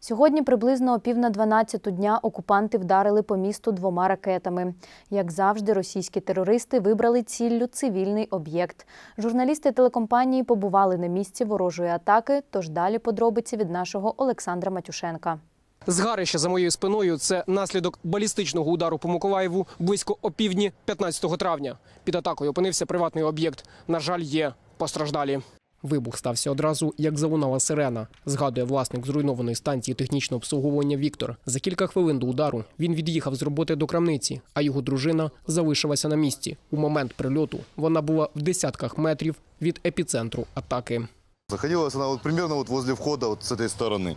Сьогодні приблизно о пів на 12 дня окупанти вдарили по місту двома ракетами. Як завжди, російські терористи вибрали ціллю цивільний об'єкт. Журналісти телекомпанії побували на місці ворожої атаки. Тож далі подробиці від нашого Олександра Матюшенка. Згарище за моєю спиною це наслідок балістичного удару по Миколаєву близько опівдні 15 травня. Під атакою опинився приватний об'єкт. На жаль, є постраждалі. Вибух стався одразу, як залунала сирена. Згадує власник зруйнованої станції технічного обслуговування Віктор. За кілька хвилин до удару він від'їхав з роботи до крамниці, а його дружина залишилася на місці. У момент прильоту вона була в десятках метрів від епіцентру атаки. Заходилась она вот примерно вот возле входа вот с этой стороны.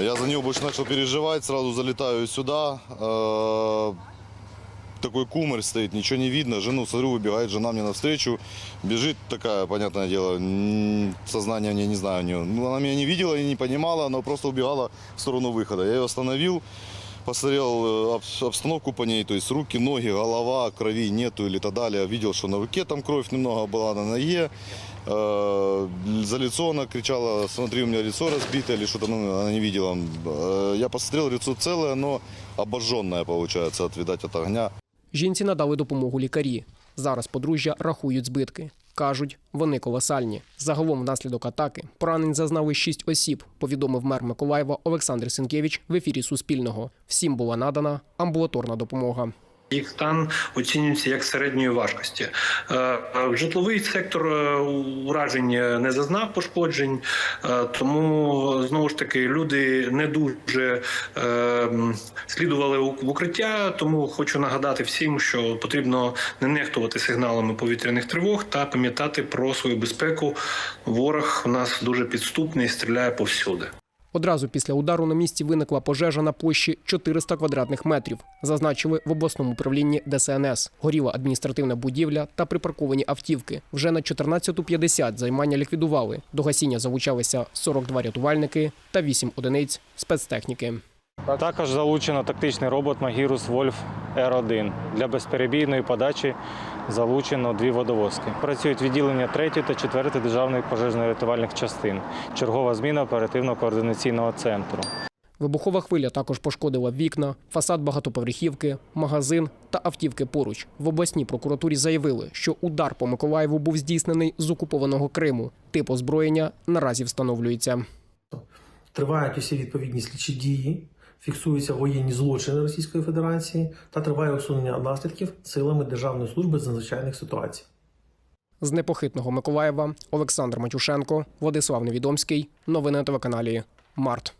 Я за нее больше начал переживать, сразу залетаю сюда Э, Такой кумарь стоит, ничего не видно. Жену смотрю, выбегает жена мне навстречу. Бежит такая, понятное дело, м, сознание у нее, не знаю, у нее. Ну, она меня не видела и не понимала, она просто убегала в сторону выхода. Я ее остановил, посмотрел э, об- обстановку по ней, то есть руки, ноги, голова, крови нету или так далее. Видел, что на руке там кровь немного была, на ноге. Э, За лицо она кричала, смотри, у меня лицо разбито или что-то, ну, она не видела. Э, Я посмотрел, лицо целое, но обожженное, получается, от, видать, от огня. Жінці надали допомогу лікарі. Зараз подружжя рахують збитки. Кажуть, вони колосальні. Загалом внаслідок атаки поранень зазнали шість осіб, повідомив мер Миколаєва Олександр Сенкевич в ефірі Суспільного. Всім була надана амбулаторна допомога. Їх стан оцінюється як середньої важкості. Е, е, Житловий сектор е, уражень не зазнав пошкоджень, тому знову ж таки люди не дуже слідували в укриття. Тому хочу нагадати всім, що потрібно не нехтувати сигналами повітряних тривог та пам'ятати про свою безпеку. Ворог у нас дуже підступний, стріляє повсюди. Одразу після удару на місці виникла пожежа на площі 400 квадратних метрів. Зазначили в обласному управлінні ДСНС. Горіла адміністративна будівля та припарковані автівки. Вже на 14.50 займання ліквідували. До гасіння залучалися 42 рятувальники та 8 одиниць спецтехніки. Також залучено тактичний робот Магірус Wolf R1. Для безперебійної подачі залучено дві водовозки. Працюють відділення 3 та 4 державних пожежно-рятувальних частин. Чергова зміна оперативно-координаційного центру. Вибухова хвиля також пошкодила вікна, фасад багатоповерхівки, магазин та автівки поруч. В обласній прокуратурі заявили, що удар по Миколаєву був здійснений з окупованого Криму. Тип озброєння наразі встановлюється. Тривають усі відповідні слідчі дії, фіксуються воєнні злочини Російської Федерації та триває усунення наслідків силами Державної служби з надзвичайних ситуацій. З непохитного Миколаєва Олександр Матюшенко, Владислав Невідомський. Новини на телеканалі Март.